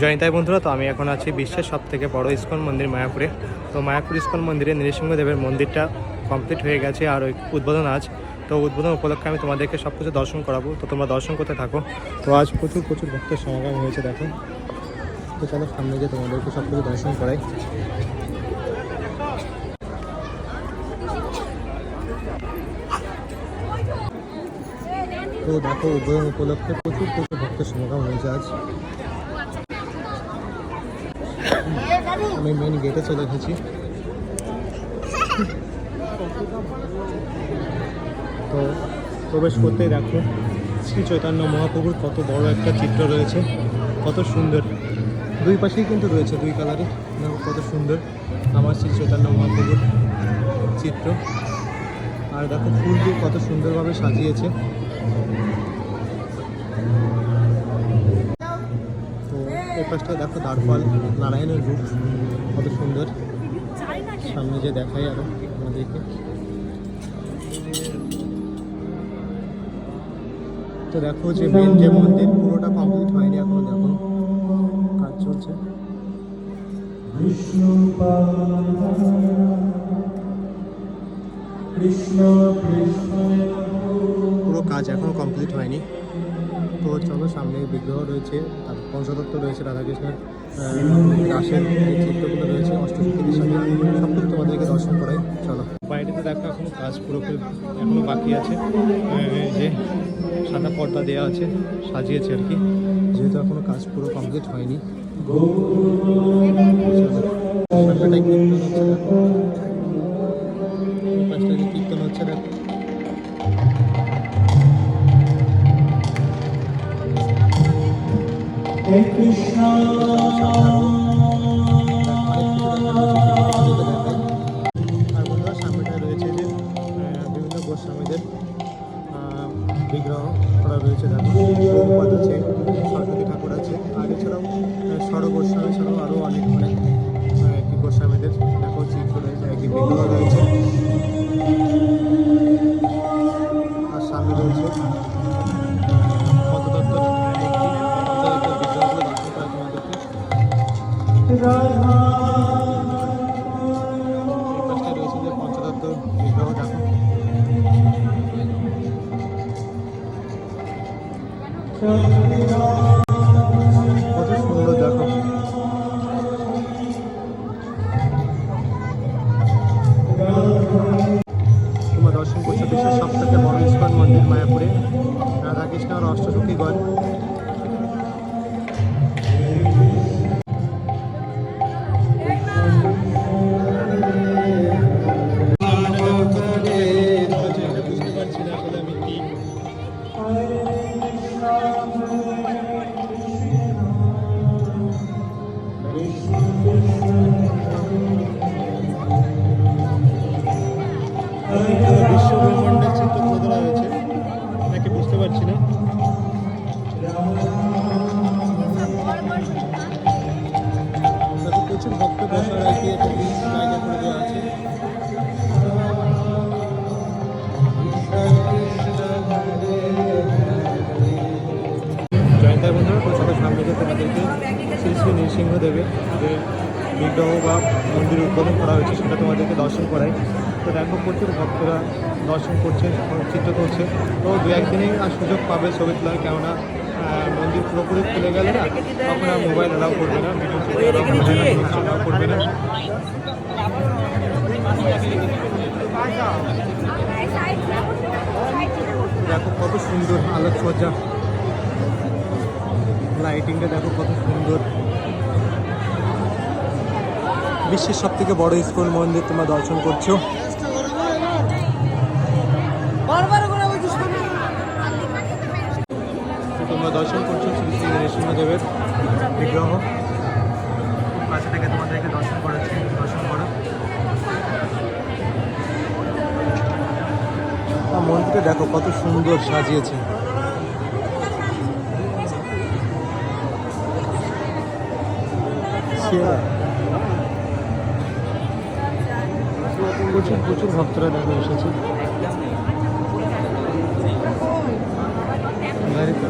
জয়নিতাই বন্ধুরা, তো আমি এখন আছি বিশ্বের সব থেকে বড় ইস্কন মন্দির মায়াপুরে। তো মায়াপুর ইস্কন মন্দিরে নৃসিংহদেবের মন্দিরটা কমপ্লিট হয়ে গেছে আর ওই উদ্বোধন আজ। তো উদ্বোধন উপলক্ষে আমি তোমাদেরকে সব কিছু দর্শন করাবো। তো তোমরা দর্শন করতে থাকো। তো আজ প্রচুর প্রচুর ভক্তের সমাগম হয়েছে, দেখো। তো চলো সামনে গিয়ে তোমাদেরকে সব কিছু দর্শন করাই। তো দেখো, উদ্বোধন উপলক্ষে প্রচুর প্রচুর ভক্তের সমাগম হয়েছে আজ। আমি মেন গেটে চলে এসেছি তো প্রবেশ করতেই দেখো, শ্রী চৈতন্য মহাপ্রভুর কত বড় একটা চিত্র রয়েছে, কত সুন্দর। দুই পাশেই কিন্তু রয়েছে দুই কালারে কত সুন্দর। আমার শ্রী চৈতন্য মহাপ্রভুর চিত্র। আর দেখো ফুল দিয়ে কত সুন্দরভাবে সাজিয়েছে। পাশটা দেখো দ্বারপাল নারায়ণের রূপ, কত সুন্দর। সামনে যে দেখাই আরও আমাদেরকে তো দেখো যে মেন যে মন্দির, পুরোটা কমপ্লিট হয়নি এখনও, দেখো। কাজ চলছে। পুরো কাজ এখনও কমপ্লিট হয়নি। তো চলো সামনে বিগ্রহ রয়েছে তারপর পঞ্চতত্ত্ব রয়েছে রাধাকৃষ্ণের যে চিত্রগুলো রয়েছে অষ্টশক্তির সাথে। সব তোমাদেরকে দর্শন করাই চলো। বাইরেতে দেখো এখনও কাজ পুরোপুরি এখনও বাকি আছে। যে সাদা পর্দা দেওয়া আছে সাজিয়েছে আর কি। যেহেতু এখনও কাজ পুরো কমপ্লিট হয়নি। সামনেটাই কীর্তন হচ্ছে দেখো। কীর্তন হচ্ছে দেখো। আর কত দেখো তোমরা দর্শন করছ বিশ্বের সব থেকে বড় ইস্কন মন্দির মায়াপুরে। রাধাকৃষ্ণ আর অষ্টশক্তিগড় তোমাদেরকে শ্রী শ্রী নৃসিংহদেবের যে বিগ্রহ বা মন্দির উদ্বোধন করা হয়েছে, সেটা তোমাদেরকে দর্শন করাই। তো দেখো, প্রচুর ভক্তরা দর্শন করছে চিত্র করছে তো দু একদিনেই আর সুযোগ পাবে ছবি তোলার কেননা মন্দির পুরোপুরি খুলে গেলে না তখন আর মোবাইল অ্যালাউ করবে না অ্যালাউ করবে না। দেখো, কত সুন্দর আলোকসজ্জা। লাইটিংটা দেখো কত সুন্দর। বিশ্বের সব থেকে বড় স্কুল মন্দির, তোমরা দর্শন করছ। তোমরা দর্শন করছ শ্রী শ্রী নৃসিংহদেবের বিগ্রহ। কাছে থেকে তোমাদেরকে দর্শন করাচ্ছি, দর্শন করো। মন্দিরটা দেখো কত সুন্দর সাজিয়েছে। সেরা প্রচুর প্রচুর ভক্তরা দেখো এসেছে। গাড়িতে